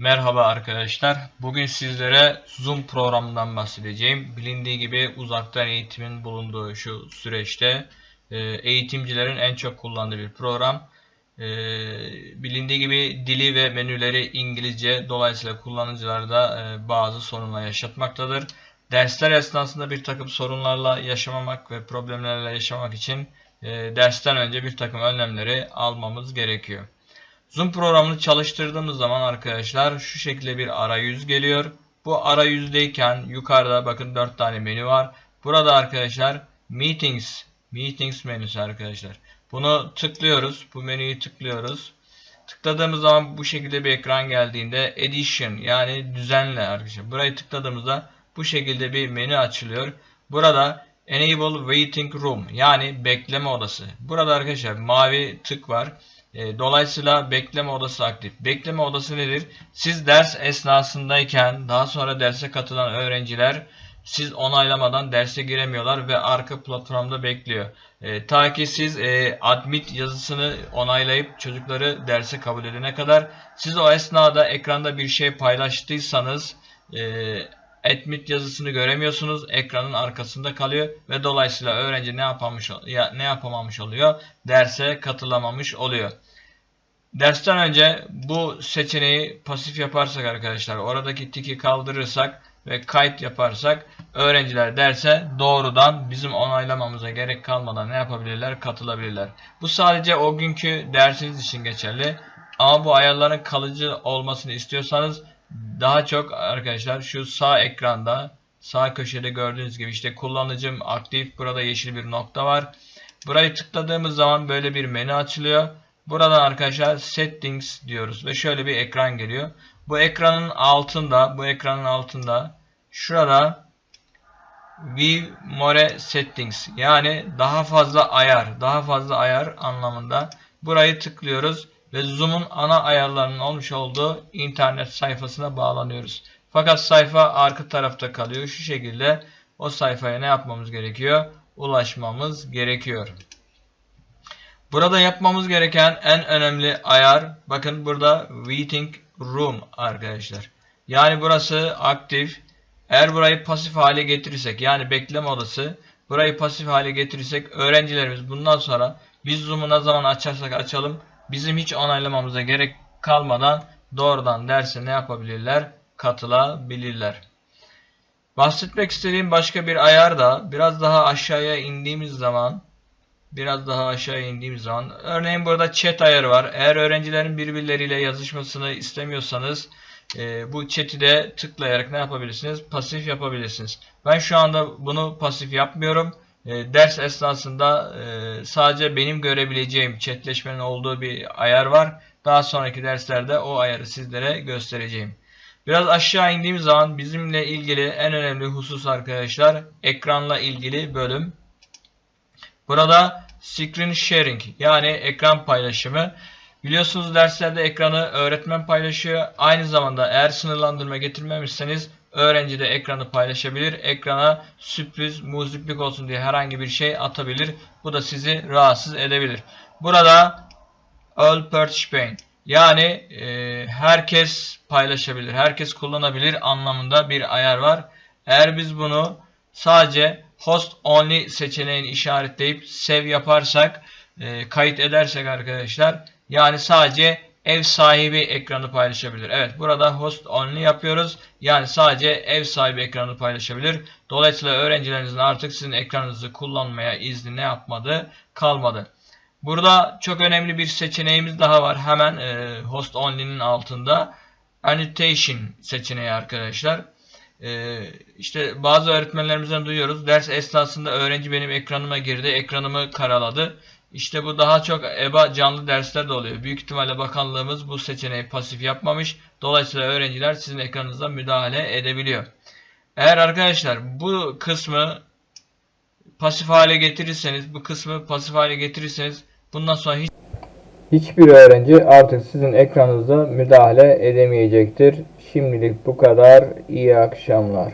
Merhaba arkadaşlar. Bugün sizlere Zoom programından bahsedeceğim. Bilindiği gibi uzaktan eğitimin bulunduğu şu süreçte e, eğitimcilerin en çok kullandığı bir program. E, Bilindiği gibi dili ve menüleri İngilizce. Dolayısıyla kullanıcılarda e, bazı sorunlar yaşatmaktadır. Dersler esnasında bir takım sorunlarla yaşamamak ve problemlerle yaşamak için dersten önce bir takım önlemleri almamız gerekiyor. Zoom programını çalıştırdığımız zaman arkadaşlar şu şekilde bir arayüz geliyor. Bu arayüzdeyken yukarıda bakın 4 tane menü var. Burada arkadaşlar Meetings Meetings menüsü arkadaşlar. Bunu tıklıyoruz. Bu menüyü tıklıyoruz. Tıkladığımız zaman bu şekilde bir ekran geldiğinde Edition yani düzenle arkadaşlar. Burayı tıkladığımızda bu şekilde bir menü açılıyor. Burada Enable Waiting Room yani bekleme odası. Burada arkadaşlar mavi tık var. E, Dolayısıyla bekleme odası aktif. Bekleme odası nedir? Siz ders esnasındayken daha sonra derse katılan öğrenciler siz onaylamadan derse giremiyorlar ve arka platformda bekliyor. E, ta ki siz e, admit yazısını onaylayıp çocukları derse kabul edene kadar siz o esnada ekranda bir şey paylaştıysanız e, admit yazısını göremiyorsunuz. Ekranın arkasında kalıyor ve dolayısıyla öğrenci ne yapamış ya, ne yapamamış oluyor? Derse katılamamış oluyor. Dersten önce bu seçeneği pasif yaparsak arkadaşlar oradaki tiki kaldırırsak ve kayıt yaparsak öğrenciler derse doğrudan bizim onaylamamıza gerek kalmadan ne yapabilirler? Katılabilirler. Bu sadece o günkü dersiniz için geçerli. Ama bu ayarların kalıcı olmasını istiyorsanız daha çok arkadaşlar şu sağ ekranda sağ köşede gördüğünüz gibi işte kullanıcım aktif burada yeşil bir nokta var. Burayı tıkladığımız zaman böyle bir menü açılıyor. Buradan arkadaşlar settings diyoruz ve şöyle bir ekran geliyor. Bu ekranın altında, bu ekranın altında şurada view more settings yani daha fazla ayar, daha fazla ayar anlamında burayı tıklıyoruz ve Zoom'un ana ayarlarının olmuş olduğu internet sayfasına bağlanıyoruz. Fakat sayfa arka tarafta kalıyor. Şu şekilde o sayfaya ne yapmamız gerekiyor? Ulaşmamız gerekiyor. Burada yapmamız gereken en önemli ayar bakın burada waiting room arkadaşlar. Yani burası aktif. Eğer burayı pasif hale getirirsek yani bekleme odası burayı pasif hale getirirsek öğrencilerimiz bundan sonra biz Zoom'u ne zaman açarsak açalım bizim hiç onaylamamıza gerek kalmadan doğrudan derse ne yapabilirler? Katılabilirler. Bahsetmek istediğim başka bir ayar da biraz daha aşağıya indiğimiz zaman biraz daha aşağı indiğimiz zaman örneğin burada chat ayarı var. Eğer öğrencilerin birbirleriyle yazışmasını istemiyorsanız e, bu chat'i de tıklayarak ne yapabilirsiniz? Pasif yapabilirsiniz. Ben şu anda bunu pasif yapmıyorum. E, ders esnasında e, sadece benim görebileceğim chatleşmenin olduğu bir ayar var. Daha sonraki derslerde o ayarı sizlere göstereceğim. Biraz aşağı indiğimiz zaman bizimle ilgili en önemli husus arkadaşlar ekranla ilgili bölüm. Burada screen sharing yani ekran paylaşımı. Biliyorsunuz derslerde ekranı öğretmen paylaşıyor. Aynı zamanda eğer sınırlandırma getirmemişseniz öğrenci de ekranı paylaşabilir. Ekrana sürpriz, muziplik olsun diye herhangi bir şey atabilir. Bu da sizi rahatsız edebilir. Burada all participant yani e, herkes paylaşabilir, herkes kullanabilir anlamında bir ayar var. Eğer biz bunu sadece host only seçeneğini işaretleyip save yaparsak, e, kayıt edersek arkadaşlar yani sadece ev sahibi ekranı paylaşabilir. Evet burada host only yapıyoruz. Yani sadece ev sahibi ekranı paylaşabilir. Dolayısıyla öğrencilerinizin artık sizin ekranınızı kullanmaya izni ne yapmadı kalmadı. Burada çok önemli bir seçeneğimiz daha var. Hemen e, host only'nin altında annotation seçeneği arkadaşlar. E, işte bazı öğretmenlerimizden duyuyoruz. Ders esnasında öğrenci benim ekranıma girdi, ekranımı karaladı. İşte bu daha çok EBA canlı derslerde oluyor. Büyük ihtimalle bakanlığımız bu seçeneği pasif yapmamış. Dolayısıyla öğrenciler sizin ekranınıza müdahale edebiliyor. Eğer arkadaşlar bu kısmı pasif hale getirirseniz, bu kısmı pasif hale getirirseniz bundan sonra hiç Hiçbir öğrenci artık sizin ekranınıza müdahale edemeyecektir. Şimdilik bu kadar. İyi akşamlar.